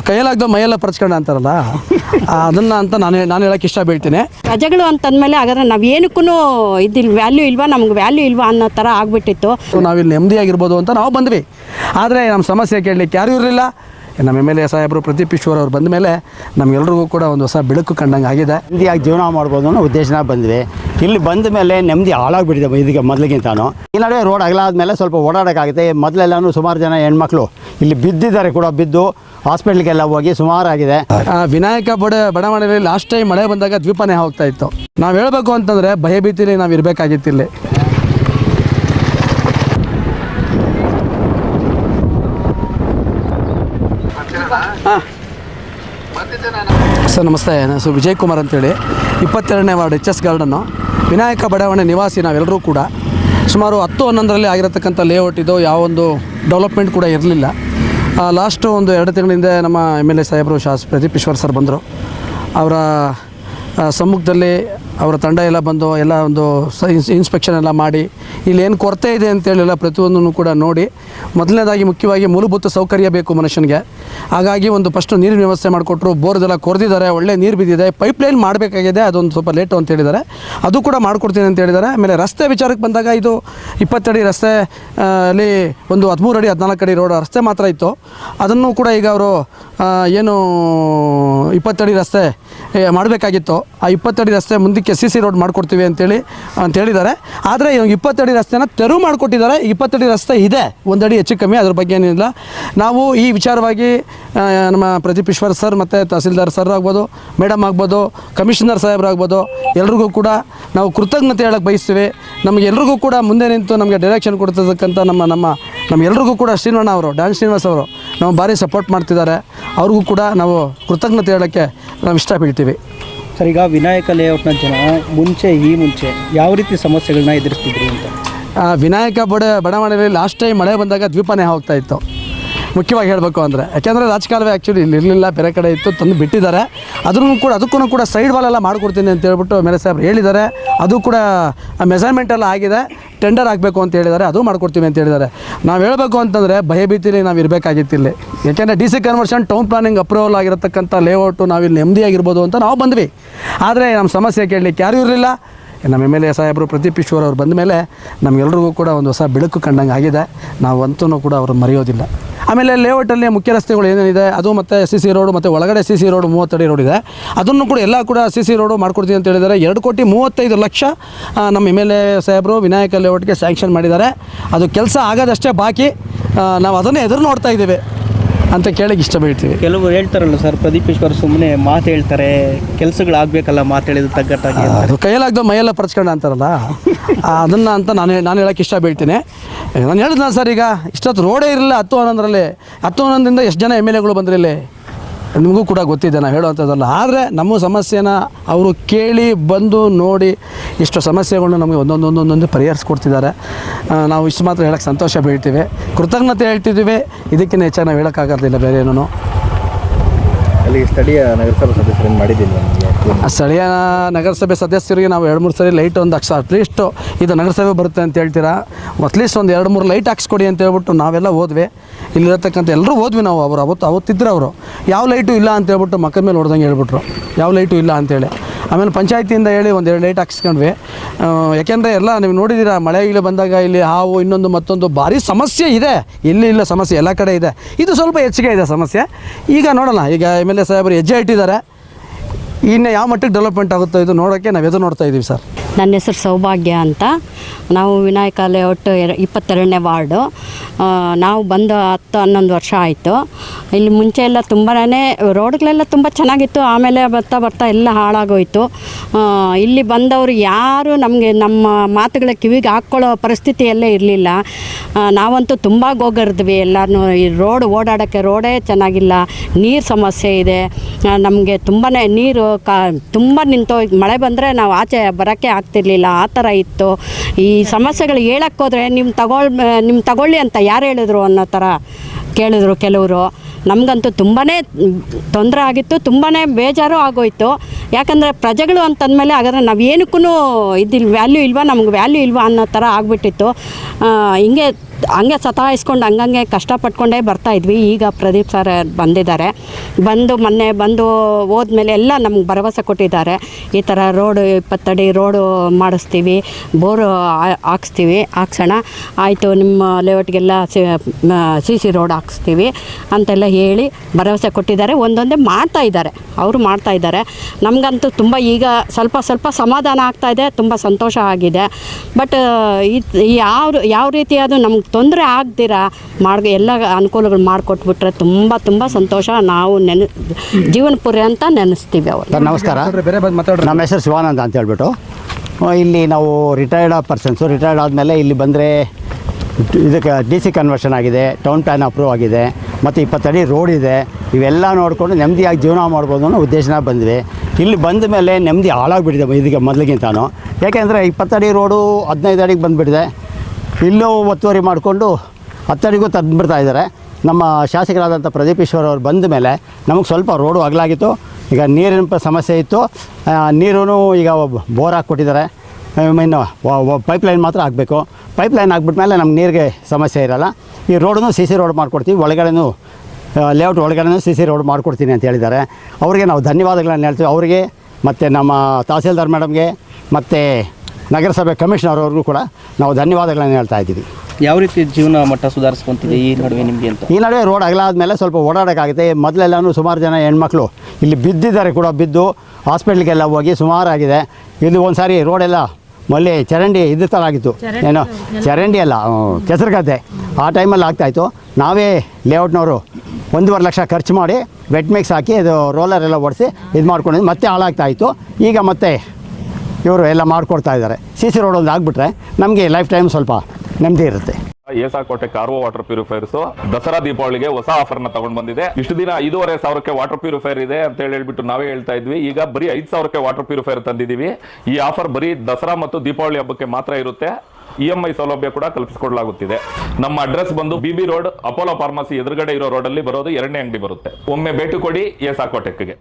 ಕೈಯಲ್ಲಾಗ್ದು ಮೈಯೆಲ್ಲ ಪರ್ಚ್ಕೊಂಡ ಅಂತಾರಲ್ಲ? ಆ, ಅದನ್ನ ಅಂತ ನಾನು ನಾನು ಹೇಳಕ್ಕೆ ಇಷ್ಟ ಬೀಳ್ತೀನಿ ಅಂತ ಅಂತಂದಮೇಲೆ ಹಾಗಾದ್ರೆ ನಾವು ಏನಕ್ಕೂ ಇದಿಲ್ ವ್ಯಾಲ್ಯೂ ಇಲ್ವಾ? ನಮ್ಗೆ ವ್ಯಾಲ್ಯೂ ಇಲ್ವಾ ಅನ್ನೋ ಥರ ಆಗ್ಬಿಟ್ಟಿತ್ತು. ನಾವಿಲ್ಲಿ ನೆಮ್ಮದಿಯಾಗಿರ್ಬೋದು ಅಂತ ನಾವು ಬಂದ್ವಿ. ಆದ್ರೆ ನಮ್ಮ ಸಮಸ್ಯೆ ಕೇಳಲಿಕ್ಕೆ ಯಾರು ಇರಲಿಲ್ಲ. ನಮ್ಮ ಎಂ ಎಲ್ ಎ ಸಾಹೇಬರು ಪ್ರದೀಪ್ ಈಶ್ವರ್ ಅವ್ರು ಬಂದ ಮೇಲೆ ನಮಗೆಲ್ರಿಗೂ ಕೂಡ ಒಂದು ಹೊಸ ಬೆಳಕು ಕಂಡಂಗೆ ಆಗಿದೆ. ನೆಮ್ಮದಿಯಾಗಿ ಜೀವನ ಮಾಡ್ಬೋದು ಅನ್ನೋ ಉದ್ದೇಶನ ಬಂದ್ವಿ ಇಲ್ಲಿ ಬಂದ ಮೇಲೆ ನೆಮ್ಮದಿ ಹಾಳಾಗ್ಬಿಟ್ಟಿದೆ ಇದಕ್ಕೆ ಮೊದಲಿಗಿಂತಾನು. ಈ ನಡುವೆ ರೋಡ್ ಅಗಲಾದ್ಮೇಲೆ ಸ್ವಲ್ಪ ಓಡಾಡೋಕ್ಕಾಗುತ್ತೆ. ಮೊದಲೆಲ್ಲನೂ ಸುಮಾರು ಜನ ಹೆಣ್ಮಕ್ಳು ಇಲ್ಲಿ ಬಿದ್ದಿದ್ದಾರೆ ಕೂಡ ಬಿದ್ದು ಹಾಸ್ಪಿಟ್ಲಿಗೆಲ್ಲ ಹೋಗಿ ಸುಮಾರಾಗಿದೆ. ವಿನಾಯಕ ಬಡ ಬಡಾವಣೆಯಲ್ಲಿ ಲಾಸ್ಟ್ ಟೈಮ್ ಮಳೆ ಬಂದಾಗ ದ್ವೀಪನೇ ಹೋಗ್ತಾ ಇತ್ತು. ನಾವು ಹೇಳಬೇಕು ಅಂತಂದರೆ ಭಯಭೀತಿಲಿ ನಾವು ಇರಬೇಕಾಗಿತ್ತು ಇಲ್ಲಿ. ಸರ್, ನಮಸ್ತೆ. ನಾನು ವಿಜಯ್ ಕುಮಾರ್ ಅಂತೇಳಿ. ಇಪ್ಪತ್ತೆರಡನೇ ward H S garden Vinayaka ಬಡಾವಣೆ ನಿವಾಸಿ ನಾವೆಲ್ಲರೂ ಕೂಡ. ಸುಮಾರು ಹತ್ತು ಹನ್ನೊಂದರಲ್ಲಿ ಆಗಿರತಕ್ಕಂಥ ಲೇಔಟ್ ಇದು ಯಾವ ಒಂದು ಡೆವಲಪ್ಮೆಂಟ್ ಕೂಡ ಇರಲಿಲ್ಲ. ಲಾಸ್ಟು ಒಂದು ಎರಡು ತಿಂಗಳಿಂದ ನಮ್ಮ ಎಂ ಎಲ್ ಎ ಸಾಹೇಬರು ಶಾಸ್ ಪ್ರದೀಪ್ ಈಶ್ವರ್ ಸರ್ ಬಂದರು. ಅವರ ಸಮ್ಮುಖದಲ್ಲಿ ಅವರ ತಂಡ ಎಲ್ಲ ಬಂದು ಎಲ್ಲ ಒಂದು ಇನ್ಸ್ಪೆಕ್ಷನ್ ಎಲ್ಲ ಮಾಡಿ, ಇಲ್ಲಿ ಏನು ಕೊರತೆ ಇದೆ ಅಂತೇಳೆಲ್ಲ ಪ್ರತಿಯೊಂದನ್ನು ಕೂಡ ನೋಡಿ. ಮೊದಲನೇದಾಗಿ ಮುಖ್ಯವಾಗಿ ಮೂಲಭೂತ ಸೌಕರ್ಯ ಬೇಕು ಮನುಷ್ಯನಿಗೆ. ಹಾಗಾಗಿ ಒಂದು ಫಸ್ಟು ನೀರಿನ ವ್ಯವಸ್ಥೆ ಮಾಡಿಕೊಟ್ರು ಬೋರ್ದೆಲ್ಲ ಕೊರೆದಿದ್ದಾರೆ, ಒಳ್ಳೆ ನೀರು ಬಿದ್ದಿದೆ ಪೈಪ್ಲೈನ್ ಮಾಡಬೇಕಾಗಿದೆ, ಅದೊಂದು ಸ್ವಲ್ಪ ಲೇಟು ಅಂತ ಹೇಳಿದ್ದಾರೆ. ಅದು ಕೂಡ ಮಾಡಿಕೊಡ್ತೀನಿ ಅಂತ ಹೇಳಿದ್ದಾರೆ. ಆಮೇಲೆ ರಸ್ತೆ ವಿಚಾರಕ್ಕೆ ಬಂದಾಗ ಇದು ಇಪ್ಪತ್ತಡಿ ರಸ್ತೆ ಅಲ್ಲಿ ಒಂದು ಹದಿಮೂರು ಅಡಿ ಹದಿನಾಲ್ಕು ಅಡಿ ರೋಡ್ ರಸ್ತೆ ಮಾತ್ರ ಇತ್ತು. ಅದನ್ನು ಕೂಡ ಈಗ ಅವರು ಏನು, ಇಪ್ಪತ್ತಡಿ ರಸ್ತೆ ಮಾಡಬೇಕಾಗಿತ್ತು. ಆ ಇಪ್ಪತ್ತಡಿ ರಸ್ತೆ ಮುಂದಕ್ಕೆ ಸಿ ಸಿ ರೋಡ್ ಮಾಡಿಕೊಡ್ತೀವಿ ಅಂತೇಳಿ, ಅಂತ ಹೇಳಿದ್ದಾರೆ. ಆದರೆ ಇವಾಗ ಇಪ್ಪತ್ತಡಿ ರಸ್ತೆನ ತೆರವು ಮಾಡಿಕೊಟ್ಟಿದ್ದಾರೆ. ಇಪ್ಪತ್ತಡಿ ರಸ್ತೆ ಇದೆ. ಒಂದಡಿ ಹೆಚ್ಚು ಕಮ್ಮಿ, ಅದ್ರ ಬಗ್ಗೆ ಏನಿಲ್ಲ. ನಾವು ಈ ವಿಚಾರವಾಗಿ ನಮ್ಮ ಪ್ರದೀಪ್ ಈಶ್ವರ್ ಸರ್ ಮತ್ತು ತಹಸೀಲ್ದಾರ್ ಸರ್ ಆಗ್ಬೋದು, ಮೇಡಮ್ ಆಗ್ಬೋದು, ಕಮಿಷನರ್ ಸಾಹೇಬ್ರು ಆಗ್ಬೋದು, ಎಲ್ರಿಗೂ ಕೂಡ ನಾವು ಕೃತಜ್ಞತೆ ಹೇಳಕ್ಕೆ ಬಯಸ್ತೀವಿ. ನಮಗೆ ಎಲ್ರಿಗೂ ಕೂಡ ಮುಂದೆ ನಿಂತು ನಮಗೆ ಡೈರೆಕ್ಷನ್ ಕೊಡ್ತಕ್ಕಂಥ ನಮ್ಮ ನಮ್ಮ ನಮ್ಮೆಲ್ರಿಗೂ ಕೂಡ ಶ್ರೀನಣ್ಣ ಅವರು ಡ್ಯಾನ್ಸ್ ಶ್ರೀನಿವಾಸ್ ಅವರು ನಾವು ಭಾರಿ ಸಪೋರ್ಟ್ ಮಾಡ್ತಿದ್ದಾರೆ. ಅವ್ರಿಗೂ ಕೂಡ ನಾವು ಕೃತಜ್ಞತೆ ಹೇಳೋಕ್ಕೆ ನಾವು ಇಷ್ಟಪಡ್ತೀವಿ. ಸರ್ ಈಗ ವಿನಾಯಕ ಲೇಔಟ್ನ ಜನ ಮುಂಚೆ ಈ ಮುಂಚೆ ಯಾವ ರೀತಿ ಸಮಸ್ಯೆಗಳನ್ನ ಎದುರಿಸ್ತಿದ್ರು ಅಂತ? ಆ, ವಿನಾಯಕ ಬಡ ಬಡಾವಣೆಯಲ್ಲಿ ಲಾಸ್ಟ್ ಟೈಮ್ ಮಳೆ ಬಂದಾಗ ದ್ವೀಪನೇ ಹೋಗ್ತಾ ಇತ್ತು. ಮುಖ್ಯವಾಗಿ ಹೇಳಬೇಕು ಅಂದರೆ, ಯಾಕೆಂದರೆ ರಾಜಕಾಲುವೆ ಆ್ಯಕ್ಚುಲಿ ಇಲ್ಲಿ ಇರಲಿಲ್ಲ, ಬೇರೆ ಕಡೆ ಇತ್ತು, ತಂದು ಬಿಟ್ಟಿದ್ದಾರೆ. ಅದನ್ನು ಕೂಡ ಅದಕ್ಕೂ ಕೂಡ ಸೈಡ್ ವಾಲೆಲ್ಲ ಮಾಡಿಕೊಡ್ತೀನಿ ಅಂತ ಹೇಳ್ಬಿಟ್ಟು ಮೇರೆ ಸಾಹೇಬ್ರು ಹೇಳಿದ್ದಾರೆ. ಅದು ಕೂಡ ಮೆಸರ್ಮೆಂಟ್ ಎಲ್ಲ ಆಗಿದೆ. ಟೆಂಡರ್ ಆಗಬೇಕು ಅಂತ ಹೇಳಿದ್ದಾರೆ. ಅದು ಮಾಡ್ಕೊಡ್ತೀವಿ ಅಂತ ಹೇಳಿದ್ದಾರೆ. ನಾವು ಹೇಳಬೇಕು ಅಂತಂದರೆ ಭಯಭೀತಿಲಿ ನಾವು ಇರಬೇಕಾಗಿತ್ತು ಇಲ್ಲಿ. ಯಾಕೆಂದರೆ D C conversion town planning approval ಆಗಿರತಕ್ಕಂಥ ಲೇಔಟು ನಾವಿಲ್ಲಿ ನೆಮ್ಮದಿಯಾಗಿರ್ಬೋದು ಅಂತ ನಾವು ಬಂದ್ವಿ. ಆದರೆ ನಮ್ಮ ಸಮಸ್ಯೆ ಕೇಳಲಿಕ್ಕೆ ಯಾರೂ ಇರಲಿಲ್ಲ. ನಮ್ಮ ಎಂ ಎಲ್ ಎ ಸಾಹೇಬರು ಪ್ರದೀಪ್ ಈಶ್ವರ್ ಅವರು ಬಂದ ಮೇಲೆ ನಮಗೆಲ್ರಿಗೂ ಕೂಡ ಒಂದು ಹೊಸ ಬೆಳಕು ಕಂಡಂಗೆ ಆಗಿದೆ. ನಾವು ಅಂತೂ ಕೂಡ ಅವ್ರನ್ನ ಮರೆಯೋದಿಲ್ಲ. ಆಮೇಲೆ ಲೇಔಟಲ್ಲಿ ಮುಖ್ಯ ರಸ್ತೆಗಳು ಏನೇನಿದೆ, ಅದು ಮತ್ತು ಸಿ ಸಿ ರೋಡು ಮತ್ತು ಒಳಗಡೆ ಸಿ ಸಿ ರೋಡ್ ಮೂವತ್ತಡಿ ರೋಡ್ ಇದೆ. ಅದನ್ನು ಕೂಡ ಎಲ್ಲ ಕೂಡ ಸಿ ಸಿ ರೋಡು ಮಾಡ್ಕೊಡ್ತೀವಿ ಅಂತ ಹೇಳಿದ್ದಾರೆ. ಎರಡು ಕೋಟಿ ಮೂವತ್ತೈದು ಲಕ್ಷ ನಮ್ಮ ಎಂ ಎಲ್ ಎ ಸಾಹೇಬರು ವಿನಾಯಕ ಲೇಔಟ್ಗೆ ಸ್ಯಾಂಕ್ಷನ್ ಮಾಡಿದ್ದಾರೆ. ಅದು ಕೆಲಸ ಆಗೋದಷ್ಟೇ ಬಾಕಿ. ನಾವು ಅದನ್ನೇ ಎದುರು ನೋಡ್ತಾ ಇದ್ದೀವಿ. ಅಂತ ಕೇಳಕ್ಕೆ ಇಷ್ಟ ಬೀಳ್ತೀವಿ ಕೆಲವರು ಹೇಳ್ತಾರಲ್ಲ ಸರ್ ಪ್ರದೀಪ್ ಈಶ್ವರ್ ಸುಮ್ಮನೆ ಮಾತು ಹೇಳ್ತಾರೆ ಕೆಲಸಗಳಾಗಬೇಕಲ್ಲ ಮಾತು ಹೇಳಿದ ತಗ್ಗಟ್ಟಾಗಿ ಅದು ಕೈಯಲ್ಲಾಗ್ದು ಮೈಯೆಲ್ಲ ಪರ್ಚ್ಕೊಂಡ ಅಂತಾರಲ್ಲ? ಆ, ಅದನ್ನ ಅಂತ ನಾನು ನಾನು ಹೇಳಕ್ಕೆ ಇಷ್ಟ ಬೀಳ್ತೀನಿ ನಾನು ಹೇಳಿದ್ನ ಸರ್ ಈಗ ಇಷ್ಟೊತ್ತು ರೋಡೇ ಇರಲಿಲ್ಲ ಹತ್ತು ಹನ್ನೊಂದರಲ್ಲಿ ಹತ್ತು ಹನ್ನೊಂದರಿಂದ ಎಷ್ಟು ಜನ ಎಂ ಎಲ್ ಎಗಳು ಬಂದ್ರು ಇಲ್ಲಿ ನಿಮಗೂ ಕೂಡ ಗೊತ್ತಿದೆ ನಾವು ಹೇಳುವಂಥದ್ದಲ್ಲ. ಆದರೆ ನಮ್ಮ ಸಮಸ್ಯೆನ ಅವರು ಕೇಳಿ, ಬಂದು ನೋಡಿ ಇಷ್ಟು ಸಮಸ್ಯೆಗಳನ್ನ ನಮಗೆ ಒಂದೊಂದು ಒಂದೊಂದೊಂದು ಪರಿಹರಿಸ್ಕೊಡ್ತಿದ್ದಾರೆ. ನಾವು ಇಷ್ಟು ಮಾತ್ರ ಹೇಳಕ್ಕೆ ಸಂತೋಷ ಬೀಳ್ತೀವಿ. ಕೃತಜ್ಞತೆ ಹೇಳ್ತಿದ್ದೀವಿ. ಇದಕ್ಕಿಂತ ಹೆಚ್ಚಾಗಿ ನಾವು ಹೇಳೋಕ್ಕಾಗೋದಿಲ್ಲ ಬೇರೆ ಏನೂ. ಅಲ್ಲಿ ಸ್ಥಳೀಯ ನಗರಸಭಾ ಸದಸ್ಯರನ್ನು ಮಾಡಿದ್ದೀನಿ ಸ್ಥಳೀಯ ನಗರಸಭೆ ಸದಸ್ಯರಿಗೆ ನಾವು ಎರಡು ಮೂರು ಸರಿ ಲೈಟ್ ಒಂದು ಹಾಕ್ಸ ಅಟ್ಲೀಸ್ಟು ಇದು ನಗರಸಭೆ ಬರುತ್ತೆ ಅಂತ ಹೇಳ್ತೀರಾ? ಅಟ್ಲೀಸ್ಟ್ ಒಂದು ಎರಡು ಮೂರು ಲೈಟ್ ಹಾಕ್ಸ್ಕೊಡಿ ಅಂತ ಹೇಳ್ಬಿಟ್ಟು ನಾವೆಲ್ಲ ಹೋದ್ವಿ. ಇಲ್ಲಿರತಕ್ಕಂಥ ಎಲ್ಲರೂ ಹೋದ್ವಿ ನಾವು ಅವರು, ಅವತ್ತು ಅವತ್ತಿದ್ರು ಅವರು. ಯಾವ ಲೈಟು ಇಲ್ಲ ಅಂತ ಹೇಳ್ಬಿಟ್ಟು ಮಕ್ಕಳ ಮೇಲೆ ಹೊಡೆದಂಗೆ ಹೇಳ್ಬಿಟ್ರು. ಯಾವ ಲೈಟು ಇಲ್ಲ ಅಂತೇಳಿ ಆಮೇಲೆ ಪಂಚಾಯತಿಯಿಂದ ಹೇಳಿ ಒಂದು ಎರಡು ಲೈಟ್ ಹಾಕ್ಸ್ಕೊಂಡ್ವಿ. ಯಾಕೆಂದರೆ ಎಲ್ಲ ನೀವು ನೋಡಿದ್ದೀರಾ, ಮಳೆ ಇಲ್ಲಿ ಬಂದಾಗ ಇಲ್ಲಿ ಹಾವು, ಇನ್ನೊಂದು ಮತ್ತೊಂದು ಭಾರಿ ಸಮಸ್ಯೆ ಇದೆ. ಇಲ್ಲಿ ಇಲ್ಲ ಸಮಸ್ಯೆ, ಎಲ್ಲ ಕಡೆ ಇದೆ. ಇದು ಸ್ವಲ್ಪ ಹೆಚ್ಚಿಗೆ ಇದೆ ಸಮಸ್ಯೆ. ಈಗ ನೋಡೋಣ, ಈಗ ಎಂ ಎಲ್ ಎ ಸಾಹೇಬರು ಹೆಜ್ಜೆ ಇಟ್ಟಿದ್ದಾರೆ. ಇನ್ನು ಯಾವ ಮಟ್ಟಿಗೆ ಡೆವಲಪ್ಮೆಂಟ್ ಆಗುತ್ತೋ ಇದು ನೋಡೋಕ್ಕೆ ನಾವು ಎದುರು ನೋಡ್ತಾ ಇದ್ದೀವಿ ಸರ್. ನನ್ನ ಹೆಸರು ಸೌಭಾಗ್ಯ ಅಂತ. ನಾವು ವಿನಾಯಕ ಲೇಔಟ್ ಎರ ಇಪ್ಪತ್ತೆರಡನೇ ವಾರ್ಡು. ನಾವು ಬಂದು ಹತ್ತು ಹನ್ನೊಂದು ವರ್ಷ ಆಯಿತು. ಇಲ್ಲಿ ಮುಂಚೆ ಎಲ್ಲ ತುಂಬಾನೇ ರೋಡ್ಗಳೆಲ್ಲ ತುಂಬ ಚೆನ್ನಾಗಿತ್ತು. ಆಮೇಲೆ ಬರ್ತಾ ಬರ್ತಾ ಎಲ್ಲ ಹಾಳಾಗೋಯ್ತು. ಇಲ್ಲಿ ಬಂದವರು ಯಾರು ನಮಗೆ ನಮ್ಮ ಮಾತುಗಳ ಕಿವಿಗೆ ಹಾಕ್ಕೊಳ್ಳೋ ಪರಿಸ್ಥಿತಿಯಲ್ಲೇ ಇರಲಿಲ್ಲ. ನಾವಂತೂ ತುಂಬ ಗೋಗರಿದ್ವಿ. ಎಲ್ಲರೂ ಈ ರೋಡ್ ಓಡಾಡೋಕ್ಕೆ ರೋಡೇ ಚೆನ್ನಾಗಿಲ್ಲ. ನೀರು ಸಮಸ್ಯೆ ಇದೆ. ನಮಗೆ ತುಂಬಾ ನೀರು ಕಾ ತುಂಬ ನಿಂತೋಗಿ ಮಳೆ ಬಂದರೆ ನಾವು ಆಚೆ ಬರೋಕ್ಕೆ ಆಗ್ತಿರ್ಲಿಲ್ಲ, ಆ ಥರ ಇತ್ತು. ಈ ಸಮಸ್ಯೆಗಳು ಹೇಳೋಕ್ಕೋದ್ರೆ ನಿಮ್ಮ ತಗೊಳ್ ನಿಮ್ಮ ತಗೊಳ್ಳಿ ಅಂತ ಯಾರು ಹೇಳಿದ್ರು ಅನ್ನೋ ಥರ ಕೇಳಿದ್ರು ಕೆಲವರು. ನಮಗಂತೂ ತುಂಬಾ ತೊಂದರೆ ಆಗಿತ್ತು ತುಂಬಾ ಬೇಜಾರು ಆಗೋಯ್ತು. ಯಾಕಂದರೆ ಪ್ರಜೆಗಳು ಅಂತಂದಮೇಲೆ ಹಾಗಾದ್ರೆ ನಾವು ಏನಕ್ಕೂ ಇದಿಲ್ಲ ವ್ಯಾಲ್ಯೂ ಇಲ್ವಾ, ನಮ್ಗೆ ವ್ಯಾಲ್ಯೂ ಇಲ್ವಾ ಅನ್ನೋ ಥರ ಆಗಿಬಿಟ್ಟಿತ್ತು. ಹಿಂಗೆ ಹಂಗೆ ಸತಾಯಿಸ್ಕೊಂಡು ಹಂಗಂಗೆ ಕಷ್ಟಪಟ್ಕೊಂಡೇ ಬರ್ತಾ ಇದ್ವಿ. ಈಗ ಪ್ರದೀಪ್ ಸರ್ ಬಂದಿದ್ದಾರೆ. ಬಂದು ಮೊನ್ನೆ ಬಂದು ಹೋದ್ಮೇಲೆ ಎಲ್ಲ ನಮ್ಗೆ ಭರವಸೆ ಕೊಟ್ಟಿದ್ದಾರೆ. ಈ ಥರ ರೋಡು ಇಪ್ಪತ್ತಡಿ ರೋಡು ಮಾಡಿಸ್ತೀವಿ. ಬೋರು ಹಾಕ್ಸ್ತೀವಿ. ಹಾಕ್ಸೋಣ. ಆಯಿತು, ನಿಮ್ಮ ಲೇಔಟ್ಗೆಲ್ಲ ಸಿ ಸಿ ರೋಡ್ ಹಾಕ್ಸ್ತೀವಿ ಅಂತೆಲ್ಲ ಹೇಳಿ ಭರವಸೆ ಕೊಟ್ಟಿದ್ದಾರೆ. ಒಂದೊಂದೇ ಮಾಡ್ತಾ ಇದ್ದಾರೆ. ಅವರು ಮಾಡ್ತಾ ಇದ್ದಾರೆ. ನಮಗಂತೂ ತುಂಬ ಈಗ ಸ್ವಲ್ಪ ಸ್ವಲ್ಪ ಸಮಾಧಾನ ಆಗ್ತಾ ಇದೆ. ತುಂಬ ಸಂತೋಷ ಆಗಿದೆ. ಬಟ್ ಯಾವ ಯಾವ ರೀತಿಯಾದ ನಮ್ಗೆ ತೊಂದರೆ ಆಗ್ದಿರ? ಮಾಡಿ ಎಲ್ಲ ಅನುಕೂಲಗಳು ಮಾಡಿಕೊಟ್ಬಿಟ್ರೆ ತುಂಬ ತುಂಬ ಸಂತೋಷ ನಾವು ನೆನೆ ಜೀವನ ಅಂತ ನೆನೆಸ್ತೀವಿ ಅವರು. ಸರ್ ನಮಸ್ಕಾರ. ಬೇರೆ ಬಂದು ಮಾತಾಡ್ರಿ. ನಮ್ಮ ಹೆಸರು ಶಿವಾನಂದ ಅಂತ ಹೇಳ್ಬಿಟ್ಟು. ಇಲ್ಲಿ ನಾವು ರಿಟೈರ್ಡ್ ಪರ್ಸನ್ಸು ರಿಟೈರ್ಡ್ ಆದಮೇಲೆ ಇಲ್ಲಿ ಬಂದರೆ ಇದಕ್ಕೆ ಡಿ ಸಿ ಕನ್ವರ್ಷನ್ ಆಗಿದೆ ಟೌನ್ ಪ್ಲ್ಯಾನ್ ಅಪ್ರೂವ್ ಆಗಿದೆ ಮತ್ತು ಇಪ್ಪತ್ತಡಿ ರೋಡ್ ಇದೆ. ಇವೆಲ್ಲ ನೋಡಿಕೊಂಡು ನೆಮ್ಮದಿಯಾಗಿ ಜೀವನ ಮಾಡ್ಬೋದು ಅನ್ನೋ ಉದ್ದೇಶನ ಬಂದ್ವಿ. ಇಲ್ಲಿ ಬಂದ ಮೇಲೆ ನೆಮ್ಮದಿ ಹಾಳಾಗಿಬಿಟ್ಟಿದೆ ಇದಕ್ಕೆ ಮೊದಲಿಗಿಂತಾನು. ಯಾಕೆಂದರೆ ಇಪ್ಪತ್ತಡಿ ರೋಡು ಹದಿನೈದು ಅಡಿಗೆ ಬಂದುಬಿಟ್ಟಿದೆ. ಇಲ್ಲೂ ಒತ್ತುವರಿ ಮಾಡಿಕೊಂಡು ಹತ್ತಡಿಗೂ ತಂದುಬಿಡ್ತಾ ಇದ್ದಾರೆ. ನಮ್ಮ ಶಾಸಕರಾದಂಥ ಪ್ರದೀಪ್ ಈಶ್ವರ್ ಅವರು ಬಂದ ಮೇಲೆ ನಮಗೆ ಸ್ವಲ್ಪ ರೋಡು ಅಗಲಾಗಿತ್ತು ಈಗ ನೀರಿನ ಸಮಸ್ಯೆ ಇತ್ತು. ನೀರೂ ಈಗ ಬೋರ್ ಹಾಕ್ಕೊಟ್ಟಿದ್ದಾರೆ. ಇನ್ನು ಪೈಪ್ಲೈನ್ ಮಾತ್ರ ಹಾಕಬೇಕು. ಪೈಪ್ಲೈನ್ ಹಾಕ್ಬಿಟ್ಮೇಲೆ ನಮ್ಗೆ ನೀರಿಗೆ ಸಮಸ್ಯೆ ಇರೋಲ್ಲ. ಈ ರೋಡನ್ನು ಸಿ ಸಿ ರೋಡ್ ಮಾಡಿಕೊಡ್ತೀವಿ. ಒಳಗಡೆನೂ ಲೇಔಟ್ ಒಳಗಡೆನೂ ಸಿ ಸಿ ರೋಡ್ ಮಾಡಿಕೊಡ್ತೀನಿ ಅಂತ ಹೇಳಿದ್ದಾರೆ. ಅವರಿಗೆ ನಾವು ಧನ್ಯವಾದಗಳನ್ನು ಹೇಳ್ತೀವಿ. ಅವರಿಗೆ ಮತ್ತು ನಮ್ಮ ತಹಸೀಲ್ದಾರ್ ಮೇಡಮ್ಗೆ ಮತ್ತು ನಗರಸಭೆ ಕಮಿಷನರ್ ಅವ್ರಿಗೂ ಕೂಡ ನಾವು ಧನ್ಯವಾದಗಳನ್ನು ಹೇಳ್ತಾ ಇದ್ದೀವಿ. ಯಾವ ರೀತಿ ಜೀವನ ಮಟ್ಟ ಸುಧಾರಿಸ್ಕೊಂತಿದೆ ಈ ನಡುವೆ ನಿಮಗೆ ಅಂತ? ಈ ನಡುವೆ ರೋಡ್ ಅಗಲಾದ್ಮೇಲೆ ಸ್ವಲ್ಪ ಓಡಾಡೋಕ್ಕಾಗುತ್ತೆ. ಮೊದಲೆಲ್ಲನೂ ಸುಮಾರು ಜನ ಹೆಣ್ಮಕ್ಳು ಇಲ್ಲಿ ಬಿದ್ದಿದ್ದಾರೆ ಕೂಡ ಬಿದ್ದು ಹಾಸ್ಪಿಟ್ಲಿಗೆಲ್ಲ ಹೋಗಿ ಸುಮಾರಾಗಿದೆ. ಇಲ್ಲಿ ಒಂದು ಸಾರಿ ರೋಡೆಲ್ಲ ಮಲ್ಲಿ ಚರಂಡಿ ಇದ್ರ ಥರ ಆಗಿತ್ತು. ಏನೋ ಚರಂಡಿ ಅಲ್ಲ ಕೆಸರುಗದ್ದೆ ಆ ಟೈಮಲ್ಲಿ ಆಗ್ತಾಯಿತ್ತು. ನಾವೇ ಲೇಔಟ್ನವರು ಒಂದೂವರೆ ಲಕ್ಷ ಖರ್ಚು ಮಾಡಿ ವೆಟ್ ಮಿಕ್ಸ್ ಹಾಕಿ ಇದು ರೋಲರ್ ಎಲ್ಲ ಓಡಿಸಿ ಇದು ಮಾಡ್ಕೊಂಡಿದ್ದು ಮತ್ತೆ ಹಾಳಾಗ್ತಾಯಿತ್ತು. ಈಗ ಮತ್ತೆ ಇವರು ಎಲ್ಲ ಮಾಡ್ಕೊಡ್ತಾ ಇದ್ದಾರೆ. ಸಿ ಸಿ ರೋಡ್ ಒಂದು ಆಗಿಬಿಟ್ರೆ ನಮಗೆ ಲೈಫ್ ಟೈಮ್ ಸ್ವಲ್ಪ ನೆಮ್ಮದಿ ಇರುತ್ತೆ. ಏಸಾಕೋಟೆ ಕಾರ್ವೋ ವಾಟರ್ ಪ್ಯೂರಿಫೈರ್ಸ್ ದಸರಾ ದೀಪಾವಳಿಗೆ ಹೊಸ ಆಫರ್ನ ತಗೊಂಡ್ ಬಂದಿದೆ. ಇಷ್ಟು ದಿನ ಐದೂವರೆ ಸಾವಿರಕ್ಕೆ ವಾಟರ್ ಪ್ಯೂರಿಫೈರ್ ಇದೆ ಅಂತ ಹೇಳಿ ಹೇಳ್ಬಿಟ್ಟು ನಾವೇ ಹೇಳ್ತಾ ಇದ್ವಿ. ಈಗ ಬರೀ ಐದು ಸಾವಿರಕ್ಕೆ ವಾಟರ್ ಪ್ಯೂರಿಫೈರ್ ತಂದಿದೀವಿ ಈ ಆಫರ್ ಬರೀ ದಸರಾ ಮತ್ತು ದೀಪಾವಳಿ ಹಬ್ಬಕ್ಕೆ ಮಾತ್ರ ಇರುತ್ತೆ. ಇ ಎಂ ಐ ಸೌಲಭ್ಯ ಕೂಡ ಕಲ್ಪಿಸಿಕೊಡಲಾಗುತ್ತಿದೆ. ನಮ್ಮ ಅಡ್ರೆಸ್ ಬಂದು B B road Apollo pharmacy ಎದುರುಗಡೆ ಇರೋ ರೋಡ್ ಅಲ್ಲಿ ಬರೋದು ಎರಡನೇ ಅಂಗಡಿ ಬರುತ್ತೆ. ಒಮ್ಮೆ ಭೇಟಿ ಕೊಡಿ ಏಸಾಕೋಟೆಕ್ಗೆ